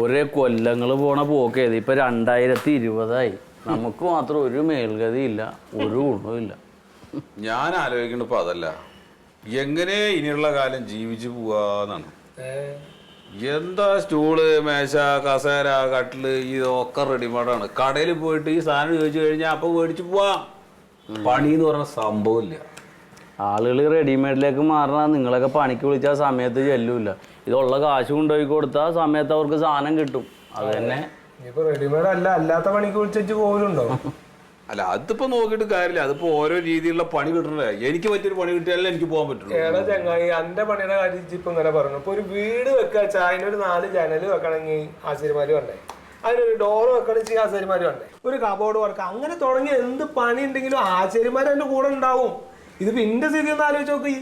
ഒരേ കൊല്ലങ്ങൾ പോണ പോക്കേത്. ഇപ്പൊ രണ്ടായിരത്തി ഇരുപതായി നമുക്ക് മാത്രം ഒരു മേൽഗതി ഇല്ല ഒരു ഗുണവുമില്ല. ഞാൻ ആലോചിക്കുന്നത് ഇപ്പൊ അതല്ല. എങ്ങനെ ഇനിയുള്ള കാലം ജീവിച്ചു പോവാന്നാണ്. എന്താ സ്റ്റൂൾ മേശ കസേര കട്ടിൽ ഇതൊക്കെ റെഡിമെയ്ഡാണ് കടയിൽ പോയിട്ട് ഈ സാധനം ചോദിച്ചു കഴിഞ്ഞാൽ അപ്പൊ മേടിച്ചു പോവാം. പണി എന്ന് പറഞ്ഞ സംഭവമില്ല ആളുകൾ റെഡിമെയ്ഡിലേക്ക് മാറണ നിങ്ങളൊക്കെ പണിക്ക് വിളിച്ച സമയത്ത് ചെല്ലൂല. ഇതുള്ള കാശ് കൊണ്ടുപോയി കൊടുത്താൽ സമയത്ത് അവർക്ക് സാധനം കിട്ടും. അത് തന്നെ. ഇപ്പൊ റെഡിമെയ്ഡ് അല്ല അല്ലാത്ത പണിക്ക് വിളിച്ചു പോകലുണ്ടോ അല്ല അതിപ്പോ നോക്കിയിട്ട് കാര്യമില്ല. അതിപ്പോ ഓരോ രീതിയിലുള്ള പണി കിട്ടണേ എനിക്ക് പറ്റിയൊരു പണി കിട്ടിയാലേ എനിക്ക് പോകാൻ പറ്റുള്ളൂ. ഏടാ ചങ്ങായി എന്റെ പണിയുടെ കാര്യം ഇപ്പൊ ഇങ്ങനെ പറഞ്ഞു. ഇപ്പൊ ഒരു വീട് വെക്കാൻ നാല് ജനൽ വെക്കണമെങ്കിൽ ആശാരിമാര് വേണ്ടേ അതിനൊരു ഡോർ വെക്കണമെങ്കിൽ ആശാരിമാര് വേണ്ടേ ഒരു കബോർഡ് വർക്ക് അങ്ങനെ തുടങ്ങി എന്ത് പണി ഉണ്ടെങ്കിലും ആശാരിമാർ എന്റെ കൂടെ ഉണ്ടാവും. ഇതിപ്പോ ഇന്റെ സ്ഥിതി ഒന്ന് ആലോചിച്ച് നോക്കി.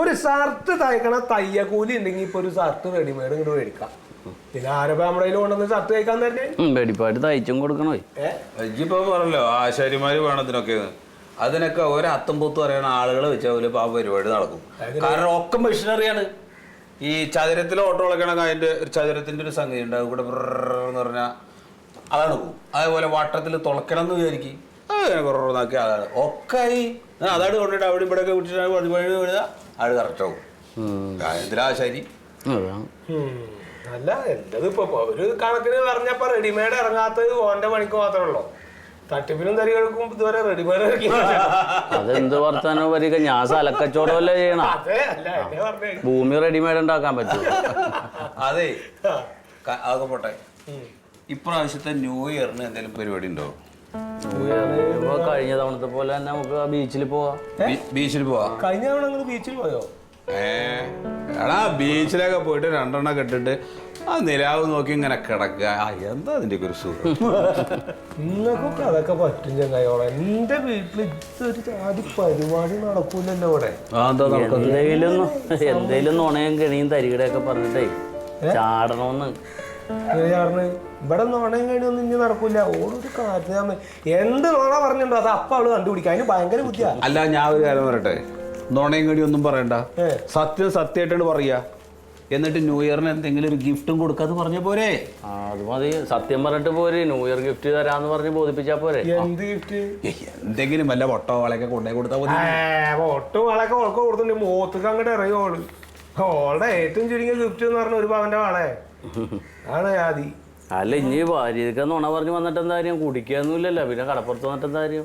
ഒരു ഷർട്ട് തയ്ക്കണ തയ്യക്കൂലി ഉണ്ടെങ്കിൽ ഇപ്പൊ ഒരു ഷർട്ട് റെഡിമെയ്ഡ് ഇങ്ങോട്ട് മേടിക്കാം. പിന്നെ ആരപ്പോ നമ്മുടെ കയ്യിൽ കൊണ്ടുവന്ന് ഷർട്ട് തയ്ക്കാൻ തന്നെ വെടിപ്പായിട്ട് തയ്ച്ചും കൊടുക്കണോ ഇപ്പൊ പറഞ്ഞല്ലോ ആശാരിമാര് വേണത്തിനൊക്കെ അതിനൊക്കെ ഒരു അത്തം പറയുന്ന ആളുകളെ വെച്ചാൽ പോലെ ആ പരിപാടി നടക്കും. കാരണം ഒക്കെ മെഷീനറിയാണ്. ഈ ചതുരത്തിൽ ഓട്ടോ വളക്കണമെങ്കിൽ അതിന്റെ ഒരു ചതുരത്തിന്റെ ഒരു സംഗതി ഉണ്ട് കൂടെ എന്ന് പറഞ്ഞാൽ അതാണ് പോകും അതേപോലെ വട്ടത്തിൽ തുളക്കണം എന്ന് വിചാരിക്കും. കുറവാക്കി അതാണ് ഒക്കെ അതാണ് കൊണ്ടിട്ട് അവിടെ ഇവിടെ ഒക്കെ വിട്ടിട്ട് പണി പണി വീഴുക അത് കറക്റ്റ് ആവും. എന്തിനാ ശരി. അല്ല എന്തത് ഇപ്പൊ ഒരു കണക്കിന് പറഞ്ഞപ്പോ റെഡിമെയ്ഡ് ഇറങ്ങാത്തത് ഓന്റെ പണിക്ക് മാത്രമേ ഉള്ളൂ. തട്ടിപ്പിനും തരികൾക്കും ഇതുവരെ റെഡിമെയ്ഡ് അതെന്ത് വർത്താനോ വരിക? ഞാൻ സ്ഥലക്കച്ചവടമല്ലേ ചെയ്യണം? അതെ അല്ല എന്നെ പറഞ്ഞേ. ഭൂമി റെഡിമെയ്ഡ് ഉണ്ടാക്കാൻ പറ്റും. അതെ. അതൊക്കെ പോട്ടെ. ഇപ്രാവശ്യത്തെ ന്യൂ ഇയറിന് എന്തെങ്കിലും പരിപാടി ഉണ്ടോ? ഇപ്പൊ കഴിഞ്ഞ തവണത്തെ പോലെ തന്നെ നമുക്ക് ആ ബീച്ചിൽ പോവാം. ബീ- ബീച്ചിൽ പോവാ? കഴിഞ്ഞ തവണ നിങ്ങൾ ബീച്ചിൽ പോയോ? ഏ എടാ ബീച്ചിലൊക്കെ പോയിട്ട് രണ്ടെണ്ണം കെട്ടിട്ട് ആ നിലാവ് നോക്കി ഇങ്ങനെ കിടക്കുക. ആ എന്താ അതിന്റെ ഒരു സുഖം? നിങ്ങൾക്കൊക്കെ അതൊക്കെ പറ്റും ചങ്ങായോളെ എന്റെ വീട്ടിൽ ഇതൊരു ജാതി പരിപാടി നടക്കൂലല്ലോ ഇവിടെ. ആ എന്താ എന്തെങ്കിലും എന്തെങ്കിലും നുണയും കെണിയും തരികടയൊക്കെ പറഞ്ഞിട്ടേ ചാടണമെന്ന് കാരണം ഇവിടെ കഴിഞ്ഞ കഴിഞ്ഞൊന്നും ഇനി നടക്കൂല. ഓടൊരു കാര്യം എന്ത് നോണ പറഞ്ഞിട്ടുണ്ടോ അത് അപ്പം അവൾ കണ്ടുപിടിക്കുക അതിന് ഭയങ്കര ബുദ്ധിയാ. അല്ല ഞാൻ ഒരു കാര്യം പറയട്ടെ? നുണയും കടി ഒന്നും പറയണ്ട. സത്യം സത്യമായിട്ടാണ് പറയാ എന്നിട്ട് ന്യൂ ഇയറിന് എന്തെങ്കിലും ഒരു ഗിഫ്റ്റും കൊടുക്കാന്ന് പറഞ്ഞ പോരെ? അത് മതി. സത്യം പറഞ്ഞിട്ട് പോരെ. ന്യൂ ഇയർ ഗിഫ്റ്റ് തരാന്ന് പറഞ്ഞ് ബോധിപ്പിച്ചാ പോരെ. എന്ത് ഗിഫ്റ്റ് എന്തെങ്കിലും വല്ല ഒട്ടോ വളയൊക്കെ കൊണ്ടേ കൊടുത്താൽ മതി ഒട്ടോ വളയൊക്കെ ഓൾക്ക് കൊടുത്തിട്ടുണ്ട്. മൂത്തക്ക് അങ്ങോട്ട് ഇറങ്ങി ഓൾ ഓളുടെ ഏറ്റവും ചുരുങ്ങിയ ഗിഫ്റ്റ് എന്ന് പറഞ്ഞ ഒരു പവന്റെ വളേ. ആണ് ആദി? അല്ല ഇനി ഭാര്യക്ക് നുണ പറഞ്ഞു വന്നിട്ട് എന്താ കാര്യം? കുടിക്കാന്നുമില്ലല്ലോ പിന്നെ കടപ്പുറത്ത് വന്നിട്ട് എന്താ കാര്യം?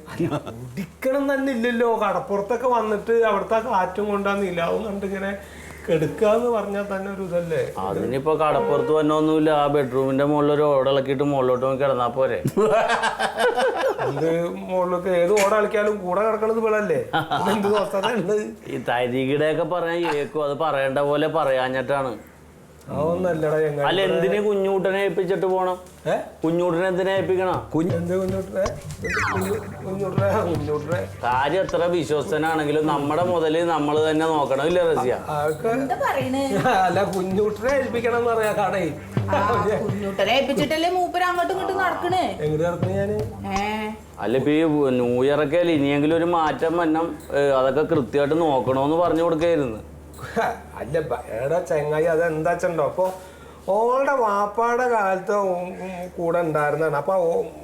കുടിക്കണം തന്നെ ഇല്ലല്ലോ. കടപ്പുറത്തൊക്കെ വന്നിട്ട് അവിടുത്തെ കാറ്റും കൊണ്ടാന്ന് ഇല്ലാവും കണ്ട് ഇങ്ങനെ കെടുക്കാന്ന് പറഞ്ഞാൽ തന്നെ ഒരു ഇതല്ലേ? അതിനിപ്പോ കടപ്പുറത്ത് വന്നൊന്നുമില്ല. ആ ബെഡ്റൂമിന്റെ മുകളിൽ ഒരു ഓടിളക്കിയിട്ട് മുകളിലോട്ട് നോക്കി കിടന്നാ പോരെ? അത് മുകളിലൊക്കെ ഏത് ഓട കളിക്കാലും കൂടെ കിടക്കണത് വിളല്ലേ എന്ത് അവസ്ഥ ഒക്കെ ഈ തരികിടയൊക്കെ പറയാൻ കേൾക്കും അത് പറയേണ്ട പോലെ പറയാഞ്ഞിട്ടാണ്. അല്ല എന്തിന് കുഞ്ഞൂട്ടനെ ഏൽപ്പിച്ചിട്ട് പോണം? കുഞ്ഞൂട്ടനെ എന്തിനാ ഏൽപ്പിക്കണം? കാര്യം എത്ര വിശ്വസ്തനാണെങ്കിലും നമ്മുടെ മുതൽ നമ്മൾ തന്നെ നോക്കണം ഇല്ല റസിയ അല്ല കുഞ്ഞൂട്ടനെ ഏൽപ്പിക്കണം എന്ന് പറയാ കടേ കുഞ്ഞൂട്ടനെ ഏൽപ്പിച്ചിട്ടല്ലേ മൂപ്പര് അങ്ങോട്ടും ഇങ്ങോട്ടും നടക്കണേ? എങ്ങോട്ട് നടക്കുന്നു ഞാൻ? അല്ല ഇപ്പൊ ഈ ന്യൂ ഇയർ ഒക്കെ ഇനിയെങ്കിലും ഒരു മാറ്റം വന്നം അതൊക്കെ കൃത്യമായിട്ട് നോക്കണോന്ന് പറഞ്ഞു കൊടുക്കായിരുന്നു. അല്ല എടാ ചെങ്ങായി. അത് എന്താ വെച്ചോ അപ്പൊ ഓളുടെ വാപ്പാടെ കാലത്ത് കൂടെ ഉണ്ടായിരുന്നാണ് അപ്പൊ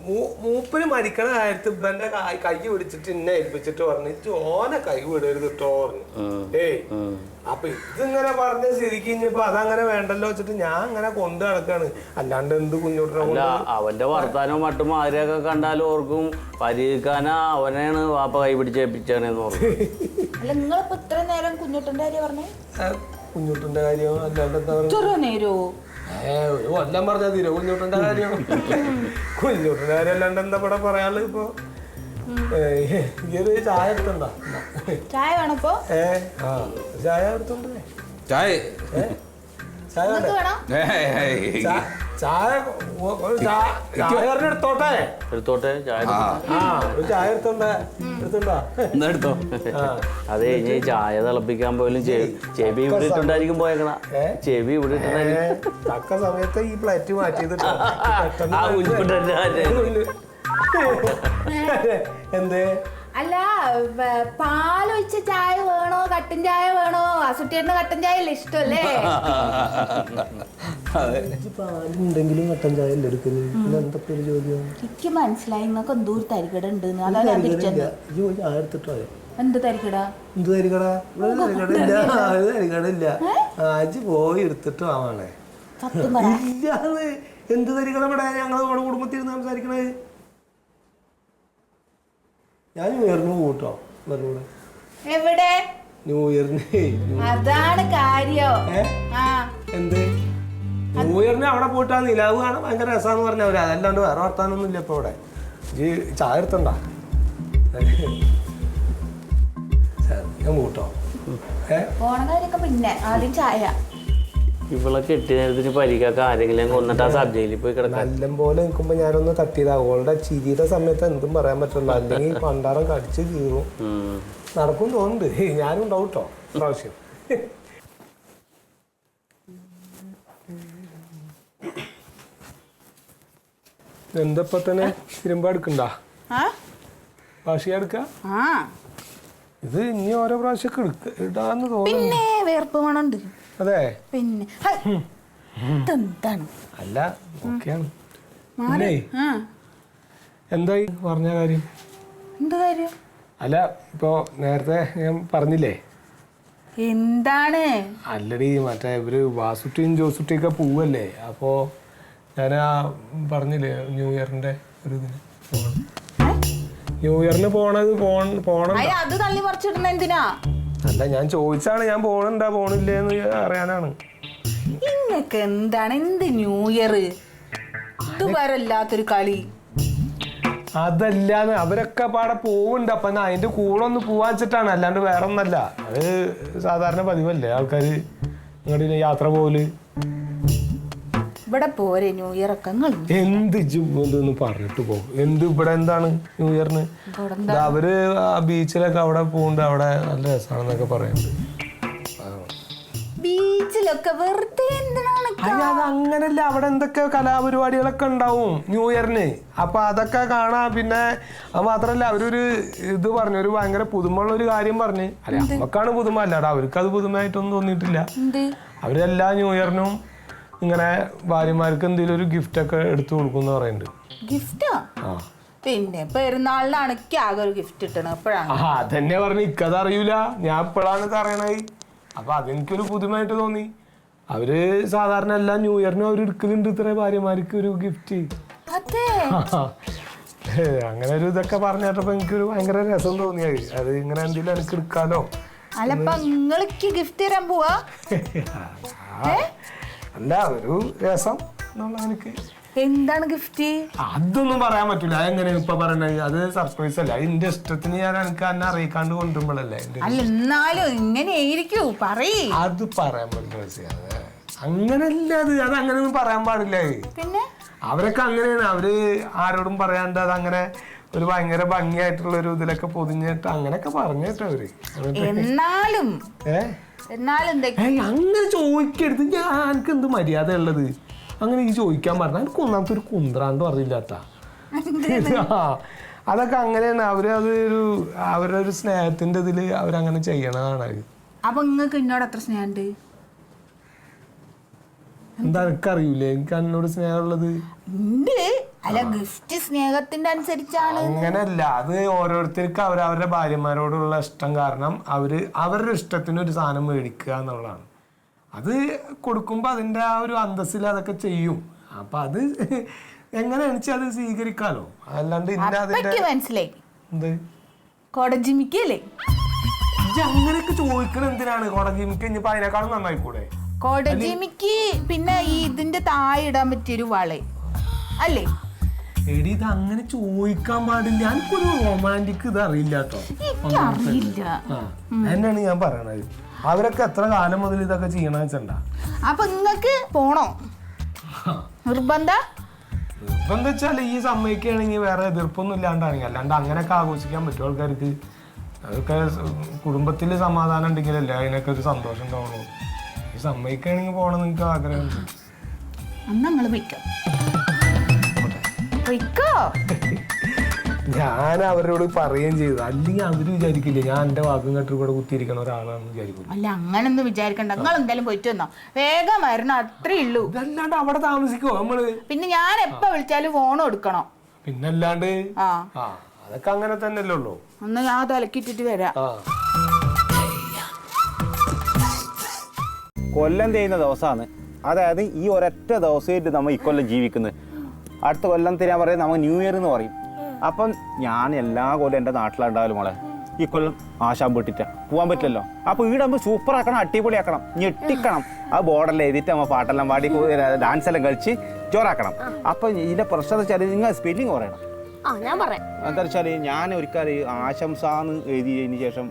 മൂ- മൂപ്പര് മരിക്കണ കാലത്ത് ഇവന്റെ കൈ പിടിച്ചിട്ട് എന്നെ ഏൽപ്പിച്ചിട്ട് പറഞ്ഞിട്ട് "ഇജ്ജ് ഓനെ കൈ വിടരുത് കേട്ടോ പറഞ്ഞു. ഏയ് അപ്പൊ ഇതിങ്ങനെ പറഞ്ഞ സ്ഥിതിക്ക് ഇനിയിപ്പൊ അതങ്ങനെ വേണ്ടല്ലോ വെച്ചിട്ട് ഞാൻ അങ്ങനെ കൊണ്ടു നടക്കാണ്. അല്ലാണ്ട് എന്ത് കുഞ്ഞുട്ടിനെ അല്ല അവന്റെ വർത്താനവും മട്ടും ആരെയൊക്കെ കണ്ടാലും ഓർക്കും പരിഹരിക്കാനാ അവനെയാണ് വാപ്പ കൈ പിടിച്ചേപ്പിച്ചാണെന്ന് ഓർക്കും. അല്ല നിങ്ങളിപ്പോ ഇത്ര നേരം കുഞ്ഞുട്ടന്റെ കാര്യം പറഞ്ഞേ? കുഞ്ഞുട്ടന്റെ കാര്യം അല്ലാണ്ട് എന്താ പറയുക? ഒരു കൊല്ലം പറഞ്ഞാൽ തീരെ. കുഞ്ഞുട്ടന്റെ കാര്യം. കുഞ്ഞുട്ടന്റെ കാര്യം അല്ലാണ്ട് എന്താ ഇവിടെ പറയാനുള്ളത് ഇപ്പൊ? ചായ എടുത്തുണ്ടോ? ചായ ഏ ആ ചായ എടുത്തുണ്ടേ? ചായ. ചായ വേണ്ടേ? ഏയ്. ചാ- ചായ ഒരു ചായ ചായ ഒരെണ്ണം എടുത്തോട്ടെ? എടുത്തോട്ടെ ചായ ആ. ആ ഒരു ചായ എടുത്തോണ്ടേ എടുത്തുണ്ടോ? എന്നാ എടുത്തോ? അതെ ഇനി ചായ തിളപ്പിക്കാൻ പോലും ചെ- ചെവി ഇവിടെ ഇട്ടുണ്ടായിരിക്കും പോയേക്കണ. ഏ? ചെവി ഇവിടെ ഏ, ഇട്ടുണ്ടായിരിക്കും തക്ക സമയത്ത് ഈ പ്ലേറ്റ് മാറ്റിയത് ട്ടോ. ആ കുഞ്ഞുകുട്ടന്റെ കാര്യം. എന്ത്? അല്ല വ- പാലൊഴിച്ച ചായ വേണോ? കട്ടൻ ചായ വേണോ? അസുട്ടിയുടെ കട്ടൻ ചായ അല്ലേ ഇഷ്ടമല്ലേ കട്ടൻ ചായ എന്തൊക്കെ ഒരു ജോലിയാണ് എനിക്ക് മനസ്സിലായി. നിങ്ങൾക്ക് എന്തോ ഒരു തരികട ഉണ്ട്. ജോലി എന്ത് തരികട? എന്ത് തരികട? ഇവിടെ തരികട ഇല്ല. അത് തരികട. ഇല്ല. ആജ് പോയി എടുത്തിട്ട് ആവാണേ സത്യം പറ. ഇല്ലാന്ന് എന്ത് തരികട ഇവിടെ ഞങ്ങൾ നമ്മുടെ കുടുംബത്തിൽ ഇരുന്ന് സംസാരിക്കണത്? ഞാൻ ന്യൂ ഇയറിന് കൂട്ടോ എവിടെ? ന്യൂ ഇയറിന്. അതാണ് കാര്യം. ന്യൂ ഇയറിന് അവിടെ പോയിട്ടാ നിലാവ് കാണാൻ ഭയങ്കര രസമാണെന്ന് പറഞ്ഞു അവർ അതല്ലാണ്ട് വേറെ വർത്താനൊന്നും ഇല്ല ഇപ്പൊ ഇവിടെ ഈ ചായ എടുത്തണ്ട? ഞാൻ കൂട്ടോ പിന്നെ ആദ്യം ചായ. ഇവളെ കെട്ടി നേരത്തിന് പരിക്കൊക്കെ ആരെങ്കിലും കൊന്നിട്ട് ആ സബ് പോയി കിടക്കാൻ. നല്ലപോലെ നിൽക്കുമ്പോ ഞാനൊന്ന് തട്ടിയതാ. അവളുടെ ചിരിയുടെ സമയത്ത് എന്തും പറയാൻ പറ്റില്ല അല്ലെങ്കിൽ പണ്ടാറം കടിച്ച് കീറും. നടക്കും തോന്നുന്നുണ്ട്. ഞാനും ഉണ്ടാവും കേട്ടോ പ്രാവശ്യം എന്തപ്പോ തന്നെ തിരുമ്പ എടുക്കണ്ട ഭാഷ എടുക്ക ഇത് ഇനി ഓരോ പ്രാവശ്യം ഇടാന്ന് തോന്നുന്നു. പിന്നെ വേർപ്പ് മണുണ്ട് അതെ. പിന്നെ. ഹൈ, ഇതെന്താണ്? അല്ല ഓക്കെയാണ് പിന്നെ? ആ. എന്തായി? പറഞ്ഞ കാര്യം. എന്ത് കാര്യം? അല്ല ഇപ്പോ നേരത്തെ ഞാൻ പറഞ്ഞില്ലേ? എന്താണ്? അല്ലടി മറ്റേ ഇവർ വാസുട്ടിയും ജോസുട്ടിയൊക്കെ പോവല്ലേ? അപ്പോ ഞാൻ ആ പറഞ്ഞില്ലേ ന്യൂ ഇയറിന്റെ ഒരു ഇതിന് ന്യൂ ഇയറിന് പോണത് പോണ പോണം. അയ്യ അത് തള്ളി എന്തിനാ? അല്ല ഞാൻ ചോദിച്ചാണ് ഞാൻ പോണുണ്ടാ പോണില്ലേ എന്ന് അറിയാനാണ്. ഇങ്ങക്ക് എന്താണ്? എന്ത് ന്യൂ ഇയർ ഇതുവരല്ലാത്തൊരു കളി. അതല്ലാന്ന് അവരൊക്കെ പാടെ പോവുണ്ട്. അപ്പൊ അതിന്റെ കൂടെ ഒന്ന് പോവാൻ വെച്ചിട്ടാണ്. അല്ലാണ്ട് വേറെ ഒന്നല്ല അത് സാധാരണ പതിവല്ലേ ആൾക്കാർ ഇങ്ങോട്ട് യാത്ര പോവൽ. ഇവിടെ പോരെ ന്യൂ ഇയർ ഒക്കെ എന്ത് ഇതൊന്ന് പറഞ്ഞിട്ട് പോകും എന്ത് ഇവിടെ എന്താണ് ന്യൂ ഇയറിന് അവർ ആ ബീച്ചിലൊക്കെ അവിടെ പോകുന്നുണ്ട് അവിടെ നല്ല രസമാണെന്നൊക്കെ പറയുന്നുണ്ട് ബീച്ചിലൊക്കെ വെറുതെ എന്തിനാണ് അത് അങ്ങനല്ല. അവിടെ എന്തൊക്കെ കലാപരിപാടികളൊക്കെ ഉണ്ടാവും ന്യൂ ഇയറിന് അപ്പൊ അതൊക്കെ കാണാം. പിന്നെ അത് മാത്രല്ല അവരൊരു ഇത് പറഞ്ഞു ഒരു ഭയങ്കര പുതുമയുള്ള ഒരു കാര്യം പറഞ്ഞ്. അല്ല നമുക്കാണ് പുതുമ. അല്ലാടാ അവർക്ക് അത് പുതുമയായിട്ടൊന്നും തോന്നിയിട്ടില്ല. അവരെല്ലാ ന്യൂ ഇയറിനും ഇങ്ങനെ ഭാര്യമാർക്ക് എന്തെങ്കിലും ഒരു ഗിഫ്റ്റ് ഒക്കെ എടുത്തു കൊടുക്കും പറയുന്നുണ്ട്. ഗിഫ്റ്റാ പിന്നെ പെരുന്നാളിനാണ് ആകെ ഒരു ഗിഫ്റ്റ് കിട്ടണം എപ്പോഴാണ് ആ അതന്നെ പറഞ്ഞു ഇക്കത് അറിയൂല ഞാൻ ഇപ്പോഴാണ് അറിയണായി അറിയണത്. അപ്പൊ അതെനിക്കൊരു പുതുമായിട്ട് തോന്നി. അവർ സാധാരണ എല്ലാ ന്യൂ ഇയറിനും അവർ എടുക്കലുണ്ട് ഇത്ര ഭാര്യമാർക്ക് ഒരു ഗിഫ്റ്റ് അങ്ങനെ ഒരു ഇതൊക്കെ പറഞ്ഞപ്പോ എനിക്കൊരു ഭയങ്കര രസം തോന്നിയായി അത് ഇങ്ങനെ എന്തെങ്കിലും എനിക്ക് എടുക്കാലോ? അല്ലപ്പ നിങ്ങൾക്ക് ഗിഫ്റ്റ് തരാൻ പോവാ? അല്ല ഒരു രസം. എന്നുള്ള എന്താണ് ഗിഫ്റ്റ് അതൊന്നും പറയാൻ പറ്റൂല. അതെങ്ങനെ ഇപ്പൊ പറയണത് അത് സർപ്രൈസ് അല്ല? അതിന്റെ ഇഷ്ടത്തിന് ഞാൻ എനിക്ക് എന്നെ അറിയിക്കാണ്ട് കൊണ്ടുവരുമ്പോഴല്ലേ എന്റെ അല്ല എന്നാലും ഇങ്ങനെ ആയിരിക്കും പറയ്. അത് പറയാൻ പറ്റില്ല അങ്ങനല്ല അത്. അത് അങ്ങനെയൊന്നും പറയാൻ പാടില്ല. പിന്നെ? അവരൊക്കെ അങ്ങനെയാണ്. അവർ ആരോടും പറയാണ്ട് അത് അങ്ങനെ ഒരു ഭയങ്കര ഭംഗിയായിട്ടുള്ള ഒരു ഇതിലൊക്കെ പൊതിഞ്ഞിട്ട് അങ്ങനെയൊക്കെ പറഞ്ഞിട്ട് അവർ. എന്നാലും ഏ? എന്നാലും അങ്ങനെ ചോദിക്കരുത്. ഞാൻ എനിക്ക് എന്ത് മര്യാദ ഉള്ളത്? അങ്ങനെ ഈ ചോദിക്കാൻ പറഞ്ഞ എനിക്ക് ഒന്നാമത്തെ ഒരു കുന്ത്രാണ്ട് പറഞ്ഞില്ലാത്ത അതൊക്കെ അങ്ങനെയാണ്. അവർ അത് ഒരു അവരുടെ ഒരു സ്നേഹത്തിന്റെ ഇതിൽ അവരങ്ങനെ ചെയ്യണതാണ്. അത് അപ്പൊ നിങ്ങൾക്ക് എന്നോട് അത്ര സ്നേഹമുണ്ട് എന്താ എനിക്കറിയൂലേ? എനിക്ക് എന്നോട് സ്നേഹമുള്ളത് ഉണ്ട് അല്ല ഗിഫ്റ്റ് സ്നേഹത്തിന്റെ അനുസരിച്ചാണ്. അങ്ങനല്ല. അത് ഓരോരുത്തർക്ക് അവരവരുടെ ഭാര്യമാരോടുള്ള ഇഷ്ടം കാരണം അവർ അവരുടെ ഇഷ്ടത്തിന് ഒരു സാധനം മേടിക്കുക എന്നുള്ളതാണ്. അത് കൊടുക്കുമ്പോൾ അതിന്റെ ആ ഒരു അന്തസ്സിൽ അതൊക്കെ ചെയ്യും. അപ്പൊ അത് എങ്ങനെയാണെന്ന് വെച്ചാൽ അത് സ്വീകരിക്കാലോ? അല്ലാണ്ട് ഇന്ന അതിന്റെ അപ്പയ്ക്ക് മനസ്സിലായി. എന്ത്? കൊടജിമിക്കല്ലേ? ഇജ്ജ് അങ്ങനെയൊക്കെ ചോദിക്കണ എന്തിനാണ്? കോടജിമിക്ക് ഇനിയിപ്പോ അതിനേക്കാളും നന്നായിക്കൂടെ? കോടജിമിക്ക് പിന്നെ ഈ ഇതിന്റെ താഴെ ഇടാൻ പറ്റിയൊരു വള. അല്ലേ? എടി ഇത് അങ്ങനെ ചോദിക്കാൻ പാടില്ല. എനിക്കൊരു റൊമാന്റിക് ഇത് അറിയില്ല കേട്ടോ. ആ ഞാൻ പറയണത്? അവരൊക്കെ എത്ര കാലം മുതൽ ഇതൊക്കെ ചെയ്യണ വെച്ചണ്ട അപ്പൊ നിങ്ങൾക്ക് പോണോ? നിർബന്ധ? എന്താ വെച്ചാൽ ഈ സമ്മതിക്കുകയാണെങ്കിൽ വേറെ എതിർപ്പൊന്നും ഇല്ലാണ്ടാണെങ്കിൽ അല്ലാണ്ട് അങ്ങനെയൊക്കെ ആഘോഷിക്കാൻ പറ്റും ആൾക്കാർക്ക് അതൊക്കെ കുടുംബത്തിൽ സമാധാനം ഉണ്ടെങ്കിലല്ലേ അതിനൊക്കെ ഒരു സന്തോഷം ഉണ്ടാവുള്ളൂ. ഈ സമ്മതിക്കുകയാണെങ്കിൽ പോകണം നിങ്ങൾക്ക് ആഗ്രഹമുണ്ട്. അന്ന് നമ്മൾ പൊയ്ക്കോ പൊയ്ക്കോ. ഞാൻ അവരോട് പറയുകയും ചെയ്തു. അല്ലെങ്കിൽ അവർ വിചാരിക്കില്ല ഞാൻ എന്റെ വാക്കും കേട്ടിട്ട് കൂടെ കുത്തിയിരിക്കണ ഒരാളാണെന്ന് വിചാരിക്കും അല്ല അങ്ങനൊന്നും വിചാരിക്കണ്ട. നിങ്ങൾ എന്തായാലും പോയിട്ട് വന്നോ. വേഗം വരണം അത്രേ ഉള്ളൂ. ഇതല്ലാണ്ട് അവിടെ താമസിക്കോ നമ്മൾ? പിന്നെ ഞാൻ എപ്പോ വിളിച്ചാലും ഫോൺ എടുക്കണം? പിന്നല്ലാണ്ട്? ആ. ആ അതൊക്കെ അങ്ങനെ തന്നെയല്ലേ ഉള്ളൂ. ഒന്ന് ഞാൻ തലക്കിട്ടിട്ട് വരാം. കൊല്ലം ചെയ്യുന്ന ദിവസമാണ് അതായത് ഈ ഒരൊറ്റ ദിവസമായിട്ട് നമ്മൾ ഇക്കൊല്ലം ജീവിക്കുന്നത്. അടുത്ത കൊല്ലം തരാൻ പറയാം നമ്മൾ ന്യൂ ഇയർ എന്ന് പറയും. അപ്പം ഞാൻ എല്ലാ കൊല്ലം എന്റെ നാട്ടിലുണ്ടാവും മോളെ. ഈ കൊല്ലം ആശാൻ പൊട്ടിട്ട് പോകാൻ പറ്റില്ലല്ലോ. അപ്പൊ വീടാകുമ്പോൾ സൂപ്പർ ആക്കണം അടിപൊളിയാക്കണം ഞെട്ടിക്കണം. ആ ബോർഡെല്ലാം എഴുതിയിട്ട് നമ്മൾ പാട്ടെല്ലാം പാടി ഡാൻസ് എല്ലാം കളിച്ച് ചോറാക്കണം അപ്പൊ ഇതിന്റെ പ്രശ്നം വെച്ചാൽ നിങ്ങൾ സ്പെല്ലിങ് പറയണം. എന്താ വെച്ചാൽ ഞാൻ ഒരിക്കൽ ആശംസാന്ന് എഴുതിയതിന് ശേഷം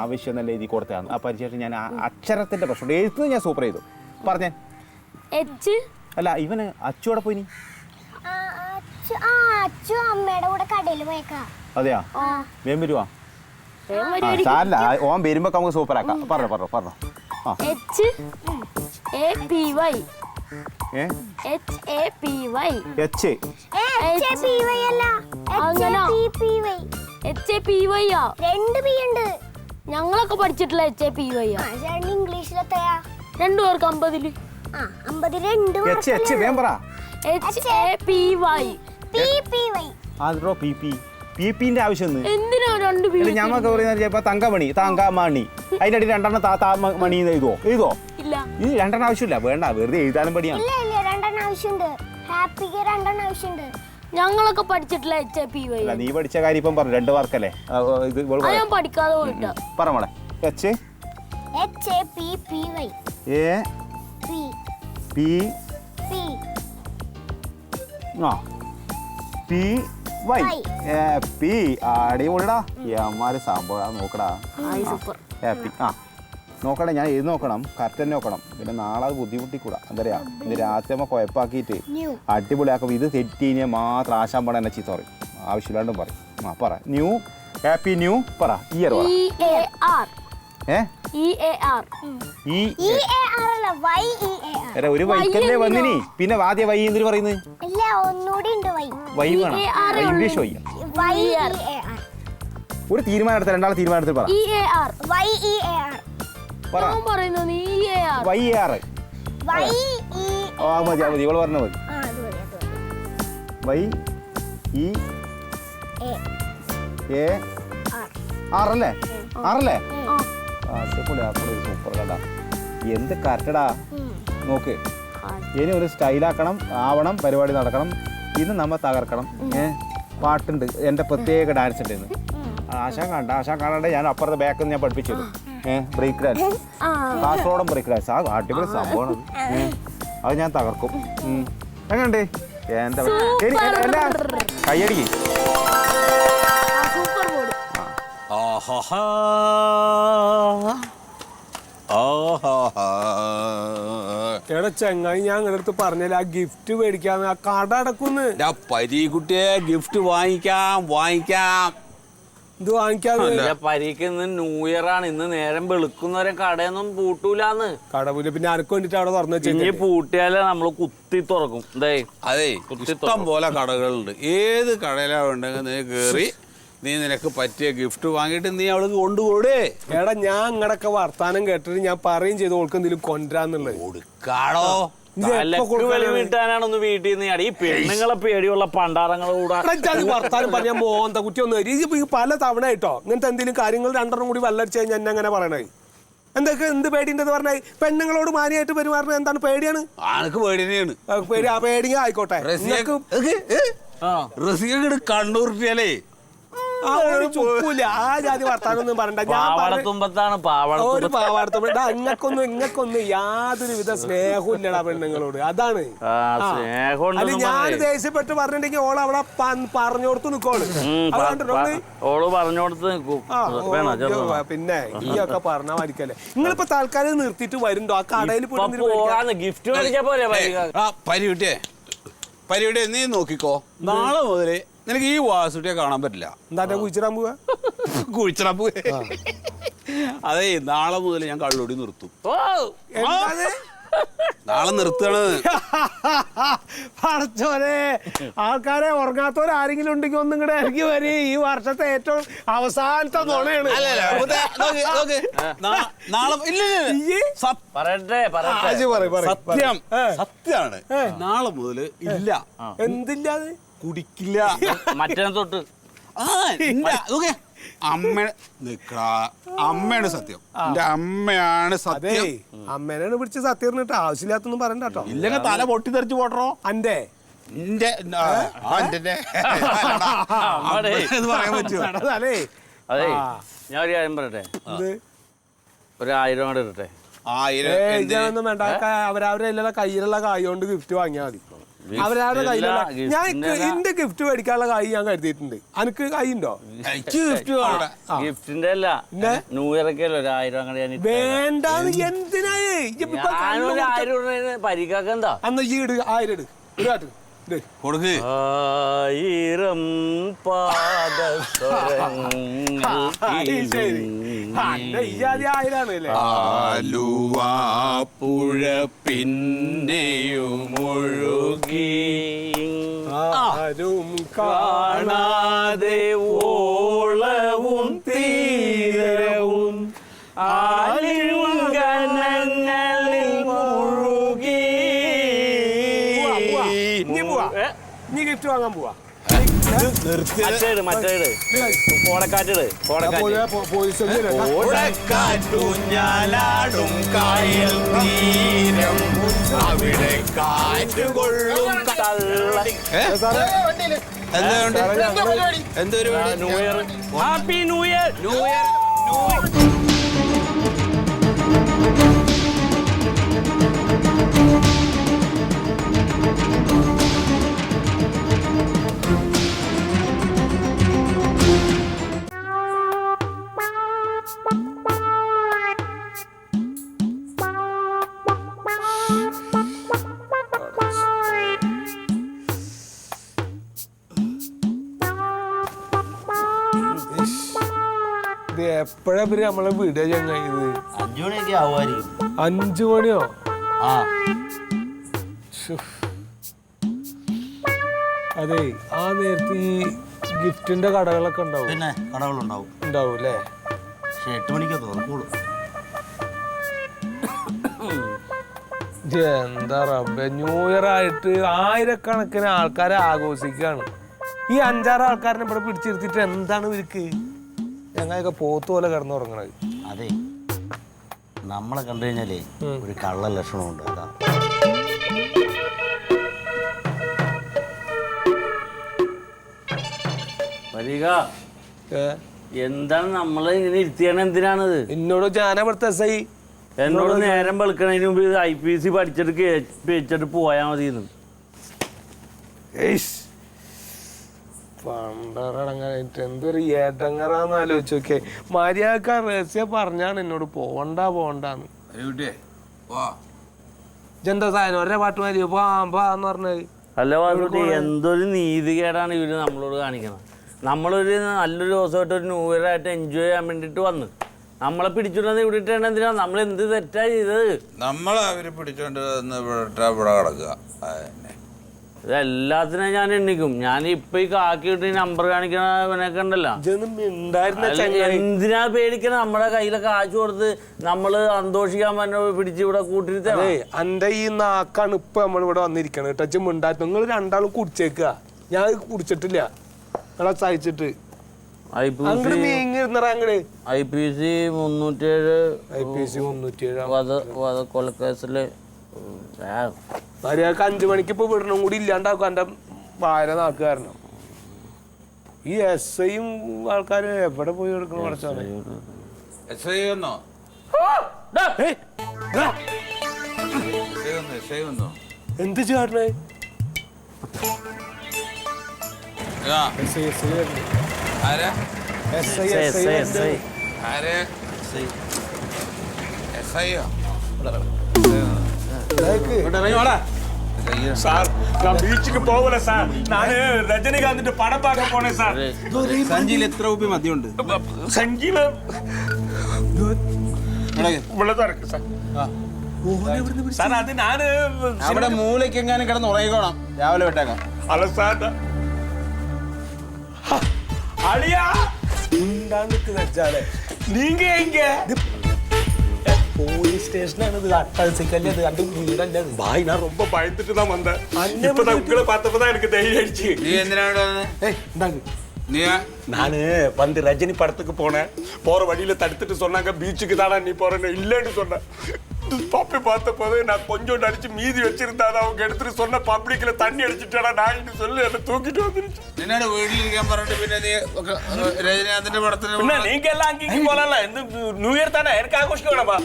ആവശ്യം എന്നല്ല എഴുതി കൊടുത്തതാണ്. അപ്പൊ അതിന് ശേഷം ഞാൻ അക്ഷരത്തിന്റെ പ്രശ്നം. എഴുത്ത് ഞാൻ സൂപ്പർ ചെയ്തു. പറഞ്ഞേ. അല്ല ഇവന് അച്ചുവിടെ പോയി അച്ചു ആ അച്ചു അമ്മയുടെ കൂടെ കടയിൽ പോയേക്കാ. അതെയാ? വേം വരുവാ. ഓൻ വരുമ്പോ നമുക്ക് സൂപ്പർ ആക്കാം പറഞ്ഞോ പറഞ്ഞോ പറഞ്ഞോ. H A P Y H A P Y H H P Y അല്ല. H? P P Y H A P Y ആ? രണ്ട് പി ഉണ്ട്. ഞങ്ങളൊക്കെ പഠിച്ചിട്ടുള്ള എച്ച് എ പി വൈ ആ? രണ്ടു പേർക്ക് അമ്പതിൽ. ആ അമ്പതിൽ രണ്ട് എച്ച് എച്ച് വേം പറ. എച്ച് എ പി വൈ അതോ പി പി പി. പിന്റെ ആവശ്യം ഞമ്മക്ക് പറയുന്നത് ചിലപ്പോ തങ്കമണി താങ്കാമണി. അതിന്റെ അടി രണ്ടെണ്ണം താ താ മണി എഴുതോ ഇല്ല. ഇത് രണ്ടെണ്ണം ആവശ്യമില്ല. വേണ്ട വെറുതെ എഴുതാനും പണിയാണ് ഇല്ല ഇല്ല രണ്ടെണ്ണം ആവശ്യമുണ്ട്. ഹാപ്പിക്ക് രണ്ടെണ്ണം ആവശ്യമുണ്ട്. ഞങ്ങളൊക്കെ പഠിച്ചിട്ടുള്ള എച്ച് പി വൈ അല്ല നീ പഠിച്ച കാര്യം ഇപ്പം പറഞ്ഞു രണ്ട് വർക്കല്ലേ? ഇത്. ഞാൻ പഠിക്കാതെ പോയിട്ടാ. പറ മോളെ. H H A P P Y A P P P ആ. പി വൈ പി അടിപൊളിടാ. അമ്മാര് സംഭവം നോക്കടാ. ഹാപ്പി ആ നോക്കണേ ഞാൻ എഴുതി നോക്കണം. കറക്റ്റ് തന്നെ നോക്കണം. പിന്നെ നാളെ അത് ബുദ്ധിമുട്ടിക്കൂടാ. എന്താ പറയാ? ഇത് രാത്രി അമ്മ കുഴപ്പാക്കിയിട്ട് അടിപൊളിയാക്കും ഇത് സെറ്റ് കഴിഞ്ഞാൽ മാത്രം ആശാൻ പണം എന്നെ ചീത്ത പറയും. ആവശ്യമില്ലാണ്ടും പറയും. ആ പറ. ന്യൂ ഹാപ്പി ന്യൂ പറ. ഇയർ പറ. E A E R E E A R അല്ല വൈ ഇ എ ആർ എടാ, ഒരു വൈക്കല്ലേ വന്നിനി പിന്നെ വാദ്യ വൈ എന്തിനു പറയുന്നത് വൈ വൈ വേണം ഇംഗ്ലീഷ് ഒരു തീരുമാനം എടുത്ത രണ്ടാളെ തീരുമാനം എടുത്ത് പറ E A R Y E A R പറ ഞാൻ പറയുന്നത് E A R Y R Y E ആ മതി ഇവൾ പറഞ്ഞ വൈ ഇ എ ആറല്ലേ ആറല്ലേ സൂപ്പർ എന്ത് കറക്റ്റടാ. നോക്ക്. ഇനി ഒരു സ്റ്റൈലാക്കണം ആവണം പരിപാടി നടക്കണം. ഇന്ന് നമ്മൾ തകർക്കണം. ഏഹ് പാട്ടുണ്ട്. എന്റെ പ്രത്യേക ഡാൻസ് ഉണ്ട് ഇന്ന്. ആശാൻ കണ്ട ആശാൻ കാണാണ്ട് ഞാൻ അപ്പുറത്തെ ബാക്കിൽ നിന്ന് ഞാൻ പഠിപ്പിച്ചു ഏഹ് ബ്രേക്ക് ഡാൻസ് കാസർഗോഡൻ ബ്രേക്ക് ഡാൻസ് ആ. അടിപൊളി സംഭവമാണ്. അത്. ഞാൻ തകർക്കും. ഉം. എങ്ങനുണ്ട് എന്താ. കയ്യടിക്ക് ആഹാഹാ. ha എടാ ചെങ്ങായി ഞാൻ നിങ്ങളുടെ അടുത്ത് പറഞ്ഞില്ല ആ ഗിഫ്റ്റ് മേടിക്കാന്ന് ആ കട അടക്കുന്ന്. പരീക്കുട്ടിയെ ഗിഫ്റ്റ് വാങ്ങിക്കാം വാങ്ങിക്കാം. ഇത് വാങ്ങിക്കാന്ന്? എന്റെ പരീക്ക് ഇന്ന് ന്യൂ ഇയർ ആണ്. ഇന്ന് നേരം വെളുക്കുന്നവരെ കടയൊന്നും പൂട്ടൂലാന്ന്. കടവിൽ പിന്നെ അനക്ക് വേണ്ടിട്ട് അവിടെ തുറന്നു ഇനി പൂട്ടിയാലേ നമ്മൾ കുത്തി തുറക്കും. ദേ അതെ കുത്തി ഇഷ്ടം പോലെ കടകളുണ്ട്. ഏത് കടയിലാ വേണ്ടെങ്കിൽ നീ കയറി നീ നിനക്ക് പറ്റിയ ഗിഫ്റ്റ് വാങ്ങിയിട്ട് നീ അവൾക്ക് കൊണ്ടുപോടേ. എടാ ഞാൻ ഇങ്ങടൊക്കെ വർത്താനം കേട്ടിട്ട് ഞാൻ പറയും ചെയ്തു ഓൾക്ക് എന്തെങ്കിലും കൊണ്ടുവരാന്നുള്ളത്. കൊടുക്കാടോ. വീട്ടിൽ നിന്ന് അടി പെണ്ണുങ്ങളെ പേടിയുള്ള വർത്താനം പറഞ്ഞ മോന്ത ഒന്ന് വരും പല തവണ കേട്ടോ ഇങ്ങനത്തെ എന്തെങ്കിലും കാര്യങ്ങൾ രണ്ടെണ്ണം കൂടി വല്ലടിച്ച് കഴിഞ്ഞാൽ ഞാൻ അങ്ങനെ പറയണേ. എന്തൊക്കെ എന്ത് പേടിണ്ടെന്ന് പറഞ്ഞാൽ പെണ്ണുങ്ങളോട് മാനിയായിട്ട് പെരുമാറുന്നത് എന്താണ് പേടിയാണ്? ആനക്ക് പേടിയാണ് ആ, പേടി ആ പേടി ആയിക്കോട്ടെ. നിങ്ങക്ക് ചുക്കൂല. ആ ജാതി വർത്താനൊന്നും പറയണ്ട. പാവടത്തുമ്പത്താണ് ഒരു പാവടത്തുമ്പത്ത് ഇങ്ങക്കൊന്നും ഇങ്ങക്കൊന്നും യാതൊരു വിധ സ്നേഹവും ഇല്ലടാ പെണ്ണുങ്ങളോട് അതാണ് ഉണ്ടെന്നും ഞാൻ. ദേഷ്യപ്പെട്ട് പറഞ്ഞിട്ടുണ്ടെങ്കിൽ ഓൾ അവിടെ പറഞ്ഞു കൊടുത്ത് നിക്കോൾ. ഉം, പറഞ്ഞു ഓൾ പറഞ്ഞോടത്ത് നിൽക്കും പിന്നെ ഈ ഒക്കെ പറഞ്ഞാ മരിക്കല്ലേ നിങ്ങളിപ്പോ തൽക്കാലം നിർത്തിയിട്ട് വരുന്നുണ്ടോ ആ കടയിൽ പോയി ഗിഫ്റ്റ് പരി പരിവിട്ടേ പരിവിട്ടെ നീ നോക്കിക്കോ. നാളെ മുതലേ നിനക്ക് ഈ വാസുട്ടിയെ കാണാൻ പറ്റില്ല. എന്താ കുഴിച്ചിടാൻ പോവാ? കുഴിച്ചിടാൻ പോവേ. അതെ നാളെ മുതൽ ഞാൻ കള്ളുടി നിർത്തും? നാളെ നിർത്തുകയാണ്. പറച്ചോനെ ആൾക്കാരെ ഉറങ്ങാത്തവരാരെങ്കിലും ഉണ്ടെങ്കിൽ ഒന്നും കൂടെ ഇറങ്ങി വരി. ഈ വർഷത്തെ ഏറ്റവും അവസാനത്തെ നുണയാണ്. നാളെ ഇല്ല ഇല്ല, ഇല്ല. ഇയ്യ്? സത്യം. സത്യാണ്. നാളെ മുതൽ ഇല്ല. എന്തില്ലാതെ? കുടിക്കില്ല മറ്റേ തൊട്ട് ആ ഇല്ല നോക്കേ അമ്മ അമ്മയാണ് സത്യം എന്റെ അമ്മയാണ് അതെ സത്യം അമ്മേനാണ് പിടിച്ച് സത്യം പറഞ്ഞിട്ട് ആവശ്യമില്ലാത്തൊന്നും പറയണ്ട കേട്ടോ ഇല്ലെങ്കിൽ തല പൊട്ടിത്തെറിച്ച് പോട്ടറോ അന്റെ എന്റെ അമ്മടെ. പറയാൻ പറ്റുമോ തലേ അതെ ഞാൻ ഒരു കാര്യം പറയട്ടെ ഇത് ഒരു ആയിരം കൂടെ ഇടട്ടെ ആയിരം ഏയ് എന്ത്? ഇതൊന്നും വേണ്ട അവരവരെ എല്ലാ കയ്യിലുള്ള കായ കൊണ്ട് ഗിഫ്റ്റ് വാങ്ങിയാൽ മതി Gift അവരവരുടെ കയ്യിലുള്ള ഞാൻ. എന്റെ ഗിഫ്റ്റ് മേടിക്കാനുള്ള കായ് ഞാൻ കരുതിയിട്ടുണ്ട് അനക്ക് കൈ ഉണ്ടോ വേണം. ഗിഫ്റ്റിന്റെ അല്ല? ന്യൂ ഇയർ ഒക്കെ അല്ലേ ഒരു ആയിരം അങ്ങനെ ഞാൻ ഇട്ടേരാം. വേണ്ടാന്ന് എന്തിനായേ ഇജ്ജ് ഇപ്പൊ കണ്ണ് ഞാനൊരു ആയിരം രൂപ പരിക്കാക്ക എന്താ അന്ന് ഈ ഇട് ആയിരം ഇട്. കൊടുക്ക്. ആയിരം പാദ ശരി. ആ, അന്റെ ഈ ആദ്യം ആലുവ പുഴ പിന്നെയും ഒഴുകി ആരും കാണാതെ ഓളവും തീരവും ആലിംഗനങ്ങളിൽ ഗിഫ്റ്റ് വാങ്ങാൻ പോവാ. മറ്റേട് മറ്റേട് കോടക്കാറ്റിട് കോടക്കാറ്റ് പോലീസ് ഓടക്കാറ്റുഞ്ഞാലാടും കായൽ തീരം. അവിടെ കാറ്റുകൊള്ളും തള്ള എന്തുകൊണ്ട് എന്തൊരു new year. Happy new year. New year. ഇത് എപ്പോഴാ ഇവർ നമ്മളെ വിടുക ചങ്ങായത് അഞ്ചു മണിയൊക്കെ ആവുമായിരിക്കും. അഞ്ചു മണിയോ? ആ. ശ്ശോ. അതെ ആ നേരത്ത് ഈ ഗിഫ്റ്റിന്റെ കടകളൊക്കെ ഉണ്ടാവും. പിന്നെ കടകളുണ്ടാവും. ഉണ്ടാവും അല്ലേ പക്ഷെ എട്ട് മണിക്കേ തുറക്കുള്ളൂ. എന്താ റബ്ബെ ന്യൂ ഇയർ ആയിട്ട് ആയിരക്കണക്കിന് ആൾക്കാരെ ആഘോഷിക്കുകയാണ്. ഈ അഞ്ചാറ് ആൾക്കാരനെ ഇവിടെ പിടിച്ചിരുത്തിട്ട് എന്താണ് ഇവർക്ക്? ഞങ്ങളൊക്കെ പോത്ത് പോലെ കിടന്നുറങ്ങണത്. അതെ. നമ്മളെ കണ്ടു കഴിഞ്ഞാലേ ഒരു കള്ള ലക്ഷണമുണ്ട് അതാ. വരിക എന്താണ് നമ്മളെ ഇങ്ങനെ ഇരുത്തിയാണ്? എന്തിനാണത്? എന്നോട് എസ് ഐ എന്നോട് നേരം വെളുക്കണതിന് മുമ്പ് ഐ പി എസ് സി പഠിച്ചിട്ട് വെച്ചിട്ട് പോയാൽ മതി എന്തൊരു ഏതങ്ങറാന്ന് ആലോചിച്ച് നോക്കിയേ. മര്യാദയ്ക്ക് രഹസ്യം പറഞ്ഞാണ് എന്നോട് പോവണ്ട പോവണ്ടാന്ന്. ഇജെന്താ സാധനം? ഒരേ പാട്ട് മതി പാമ്പാന്ന് പറഞ്ഞത് അല്ല വാസുട്ടി എന്തൊരു നീതികേടാണ് ഇവർ നമ്മളോട് കാണിക്കുന്നത് നമ്മളൊരു നല്ലൊരു ദിവസമായിട്ട് ഒരു ന്യൂ ഇയർ ആയിട്ട് എൻജോയ് ചെയ്യാൻ വേണ്ടിട്ട് വന്ന്. നമ്മളെ പിടിച്ചിട്ടുണ്ടെന്ന് ഇവിടെ ഇട്ടാണ് എന്തിനാ? നമ്മൾ എന്ത് തെറ്റാ ചെയ്തത്? നമ്മളെ അവർ പിടിച്ചോണ്ട് ഇവിടെ കിടക്കുക. അതന്നെ. ഇതെല്ലാത്തിനും ഞാൻ എണ്ണിക്കും. ഞാൻ ഇപ്പൊ ഈ കാക്കിയിട്ട് നമ്പർ കാണിക്കണവനൊക്കെ ഉണ്ടല്ലോ. മിണ്ടായിരുന്ന എന്തിനാ പേടിക്കണ? നമ്മുടെ കയ്യിലെ കാശ് കൊടുത്ത് നമ്മൾ സന്തോഷിക്കാൻ പറഞ്ഞ പിടിച്ച് ഇവിടെ കൂട്ടിരുത്തേ എന്റെ ഈ നാക്കാണ് ഇപ്പൊ നമ്മൾ ഇവിടെ വന്നിരിക്കണത് ടച്ച് മിണ്ടാത്ത നിങ്ങൾ രണ്ടാളും കുടിച്ചേക്കുക ഞാൻ കുടിച്ചിട്ടില്ല. നിങ്ങളെ സഹിച്ചിട്ട്. ഐ പി സി മുന്നൂറ്റിയേഴ് ഐ പി സി മുന്നൂറ്റിയേഴ് കൊലക്കേസിൽ മര്യാദയ്ക്ക് അഞ്ചു മണിക്ക് ഇപ്പൊ വിടണം കൂടി ഇല്ലാണ്ടാക്കും എന്റെ ഭാര്യ നാക്ക് കാരണം. ഈ എസ് ഐയും ആൾക്കാരും എവിടെ പോയി എടുക്കണം കുറച്ചാണ് എസ് ഐ വന്നോ? എന്ത് ചേട്ടനെ? എസ് ഐ എസ് ഐ രജനികാന്തിന്റെ പടം പാക്കാൻ പോണേ സാർ. സഞ്ചിയിൽ എത്ര രൂപ മദ്യമുണ്ട്? സംഗീത ഇവിടെ തിരക്ക് സാർ. സാർ അത് ഞാൻ അവിടെ മൂലയ്ക്ക് എങ്ങാനും കിടന്ന് ഉറങ്ങിക്കോണം. രാവിലെ വിട്ടേക്കാം. അല്ല സാർ അളിയാ! നീങ്ക போலீஸ் ஸ்டேஷன் எனது அட்டல் சிக்கல் அது அந்த வீடு அல்ல பாய் நான் ரொம்ப பயந்துட்டு தான் வந்தேன் இப்பதான் உங்களை பார்த்தப்பதான் எனக்கு தைரியம் ஆயிடுச்சு நீ எந்தினாடு ஏய் இந்தாங்க நானு வந்து ரஜினி படத்துக்கு போனேன் போற வழியில தடுத்துட்டு சொன்னாங்க பீச்சுக்கு தானே நீ போறேன்னு இல்லைன்னு சொன்னேன் பப்பி பார்த்த போது நான் கொஞ்சம் அடிச்சு மீதி வச்சிருந்தாதான் அவங்க எடுத்துட்டு சொன்ன பப்ளிக்ல தண்ணி அடிச்சுட்டாடா நான் சொல்லி என்ன தூக்கிட்டு வந்துருச்சு നിന്നോട് വീട്ടിലിരിക്കാൻ പറഞ്ഞിട്ട് പിന്നെ നീ ഒക്കെ, ഏ, രജനീകാന്തിന്റെ പടത്തിന് പിന്നെ നീങ്ക എല്ലാം അങ്കിക്ക് പോലല്ല എന്ത് ന്യൂ ഇയർ തന്നെ എനിക്ക് ആഘോഷിക്കണപ്പാ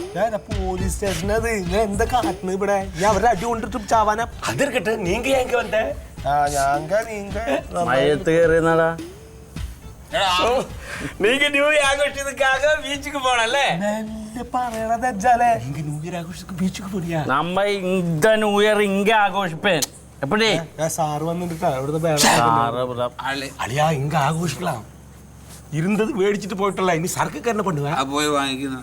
പോലീസ് സ്റ്റേഷൻ അത് ഇങ്ങനെ എന്താ കാട്ടുന്നത് ഇവിടെ ഞാൻ അവരുടെ അടി കൊണ്ടിട്ട് ചാവാനാ അതിരിക്കട്ടെ നീങ്ക ഞങ്ങക്ക് വന്നേ ഞാങ്ക നീങ്ക മഴയത്ത് കയറിയെന്നാടാ വെച്ചാലേ? ന്യൂ ഇയർ ആഘോഷിച്ച് ബീച്ചിക്ക് പോടിയാ നമ്മ ഇങ്ക ന്യൂ ഇയർ ഇങ്ക ആഘോഷിപ്പേൻ എപ്പടി? സാറ് വന്നിട്ടാ. ഇവിടുത്തെ അളിയാ ഇങ്ക ആഘോഷിക്കലാം ഇരുന്നത് മേടിച്ചിട്ട് പോയിട്ടല്ല ഇനി സർക്കൊക്കെ തന്നെ പണ്ടുവാ പോയി വാങ്ങിക്കുന്ന.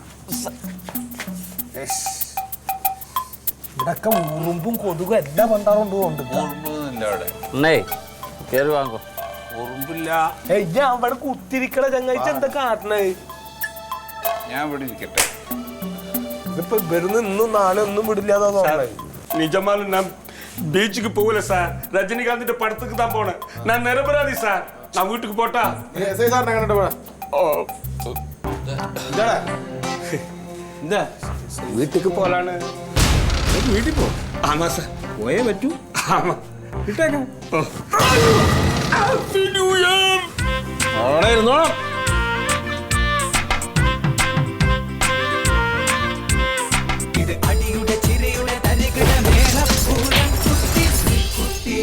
ഇവിടൊക്കെ ഉറുമ്പും കൊതുകും എല്ലാം പണ്ടാറുണ്ട് കൊണ്ട് ഉറുമ്പൊന്നുമില്ല അവിടെ. കയറി വാങ്ങോ. ഓർമ്മില്ല. അവിടെ കുത്തിരിക്കള ചങ്ങാഴ്ച എന്താ കാരണം ഞാൻ ഇവിടെ ഇരിക്കട്ടെ. ഇപ്പൊ ഇവിടുന്ന് ഇന്നും നാളെ ഒന്നും വിടില്ലാതാ നിജമാല ഞാൻ ബീച്ചിക്ക് പോവില്ല സാർ. രജനികാന്തിന്റെ പടത്തേക്ക് താൻ പോണേ. ഞാൻ നിരപരാധി സാർ. ഞാൻ വീട്ടിക്ക് പോട്ടാ. എന്താ? വീട്ടിക്ക് പോലാണ് വീട്ടിൽ പോ. ആമാ സാർ. പോയേ പറ്റൂ. ആമാ. വിട്ടേക്കാം അവിടെ ഇരുന്നോണം ഇത് അടിയുടെ ചിരിയുടെ തരികിട മേളപ്പൂരം കുത്തി കുത്തി.